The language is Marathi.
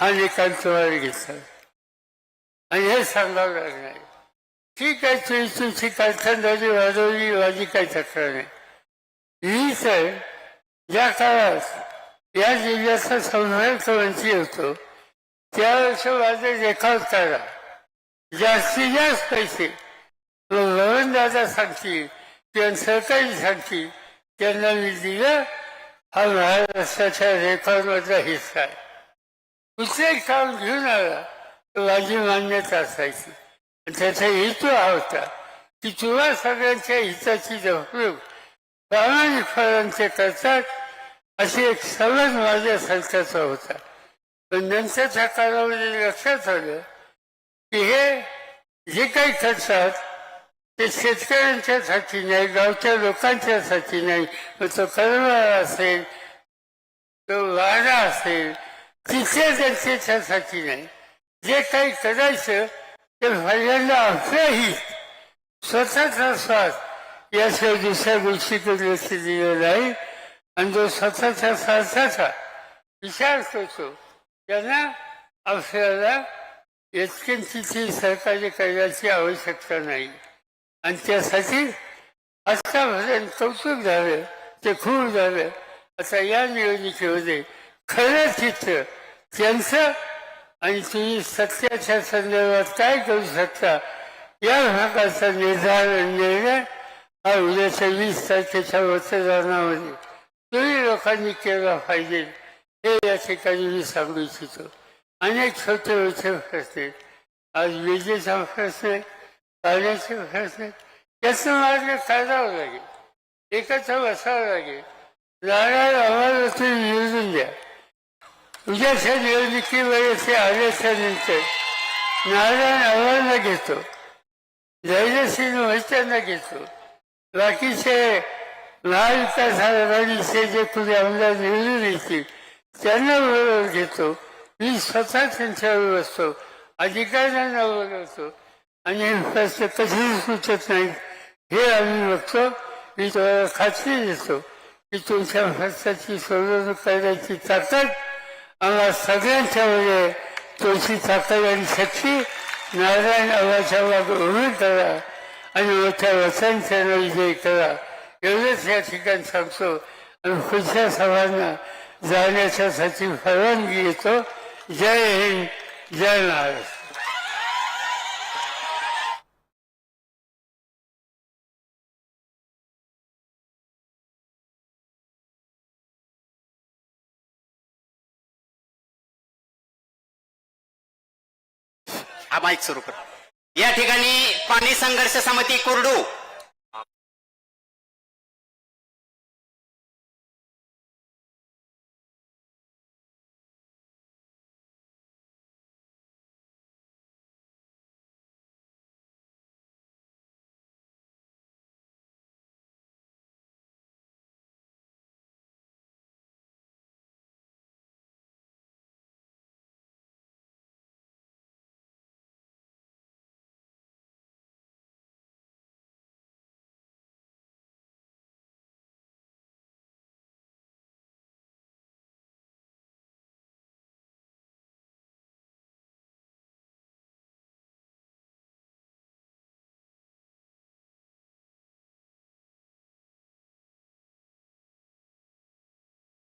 हा निकाल तुम्हाला घेतला. आणि हे सांगावं लागणार. ठीक आहे तुझी तुमची कारखानदारी वाजवली माझी काही तक्रार नाही. मी तर ज्या काळात या जिल्ह्याचा संपर्क मंत्री होतो त्यावेळेस माझा देखाव करा जास्तीत जास्त पैसे दादा सांगतील किंवा सरकारी सांगतील त्यांना मी दिलं. हा महाराष्ट्राच्या रेकॉर्डमधला हिस्सा आहे. कुठलंही काम घेऊन आला तर माझी मान्यता असायची आणि त्याचा हेतू हा होता की तुम्हा सगळ्यांच्या हिताची जपणूक प्रामाणिकपणाचे करतात अशी एक समज माझ्या सरकारचा होता पण नंतरच्या काळामध्ये लक्षात आलं की हे जे काही करतात ते शेतकऱ्यांच्यासाठी नाही गावच्या लोकांच्यासाठी नाही तो कर्मळा असेल तो वाडा असेल तिथे त्यांचे त्यासाठी नाही. जे काही करायचं ते पहिल्यांदा आपल्याही स्वतःचा स्वार्थ याशिवाय दुसऱ्या गोष्टीकडे लक्ष दिलेलं नाही. आणि जो स्वतःच्या स्वार्थाचा विचार करतो त्यांना आपल्याला इतकी सहकार्य करण्याची आवश्यकता नाही. आणि त्यासाठी आत्तापर्यंत कौतुक झालं ते खूप झालं. आता या निवडणुकीमध्ये खरं चित्र त्यांचं आणि तुम्ही सत्याच्या संदर्भात काय करू शकता? या भागाचा निर्धार निर्णय हा उद्याच्या वीस तारखेच्या मतदानामध्ये तुम्ही लोकांनी केला पाहिजे. हे या ठिकाणी मी सांगू इच्छितो. अनेक छोटे मोठे प्रश्न आज विजेचा प्रश्न आहे पाण्याचे प्रश्न त्याचं मार्ग काढावं लागेल. एकत्र बसावं लागेल. नारायण आम्हाला तुम्ही निवडून द्या. तुझ्या निवडणुकीमध्ये वेळेचे आल्याच्या नारायण आव्हानला घेतो. धैर्यसिंह मोहित्यांना घेतो. बाकीचे महाविकास आघाडीचे जे तुझे आमदार निवडून येतील त्यांना बरोबर घेतो. मी स्वतः त्यांच्यावर बसतो. अधिकाऱ्यांना बोलवतो आणि हे प्रश्न कधीच सुचत नाही. हे आम्ही बघतो. मी तुम्हाला खात्री देतो. की तुमच्या हस्ताची सोडवणूक करण्याची ताकद आम्हा सगळ्यांच्यामध्ये तुळशी ताकद आणि शक्ती नारायण आवाच्या उभी करा आणि मोठ्या वचनच्या विजयी करा. एवढंच या ठिकाणी सांगतो. आणि पुढच्या सभांना जाण्याच्यासाठी परवानगी येतो जय हिंद जय महाराष्ट्र. हा माईक सुरू कर. या ठिकाणी पाणी संघर्ष समिती कुर्डू